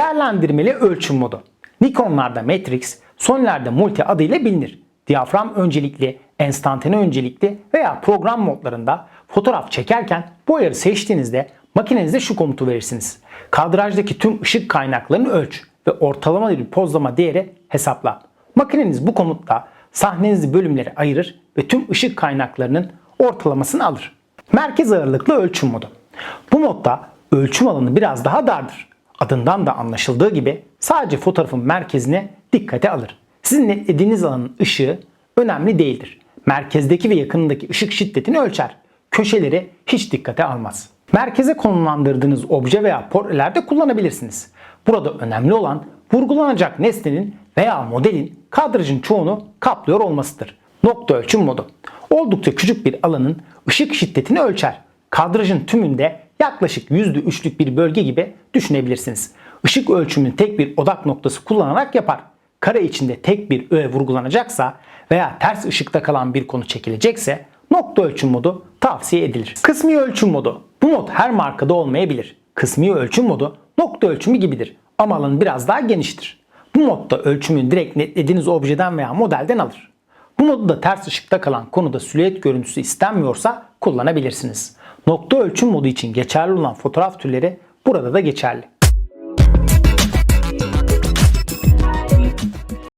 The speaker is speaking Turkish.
Değerlendirmeli ölçüm modu. Nikonlarda Matrix, Sony'lerde Multi adıyla bilinir. Diyafram öncelikli, enstantane öncelikli veya program modlarında fotoğraf çekerken bu ayarı seçtiğinizde makinenize şu komutu verirsiniz. Kadrajdaki tüm ışık kaynaklarını ölç ve ortalama bir pozlama değeri hesapla. Makineniz bu komutla sahnenizi bölümlere ayırır ve tüm ışık kaynaklarının ortalamasını alır. Merkez ağırlıklı ölçüm modu. Bu modda ölçüm alanı biraz daha dardır. Adından da anlaşıldığı gibi sadece fotoğrafın merkezine dikkate alır. Sizin netlediğiniz alanın ışığı önemli değildir. Merkezdeki ve yakınındaki ışık şiddetini ölçer. Köşeleri hiç dikkate almaz. Merkeze konumlandırdığınız obje veya portrelerde kullanabilirsiniz. Burada önemli olan vurgulanacak nesnenin veya modelin kadrajın çoğunu kaplıyor olmasıdır. Nokta ölçüm modu. Oldukça küçük bir alanın ışık şiddetini ölçer. Kadrajın tümünde yaklaşık %3'lük bir bölge gibi düşünebilirsiniz. Işık ölçümünü tek bir odak noktası kullanarak yapar. Kare içinde tek bir öğe vurgulanacaksa veya ters ışıkta kalan bir konu çekilecekse nokta ölçüm modu tavsiye edilir. Kısmi ölçüm modu. Bu mod her markada olmayabilir. Kısmi ölçüm modu nokta ölçümü gibidir ama alanı biraz daha geniştir. Bu modda ölçümü direkt netlediğiniz objeden veya modelden alır. Bu modu da ters ışıkta kalan konuda silüet görüntüsü istenmiyorsa kullanabilirsiniz. Nokta ölçüm modu için geçerli olan fotoğraf türleri burada da geçerli.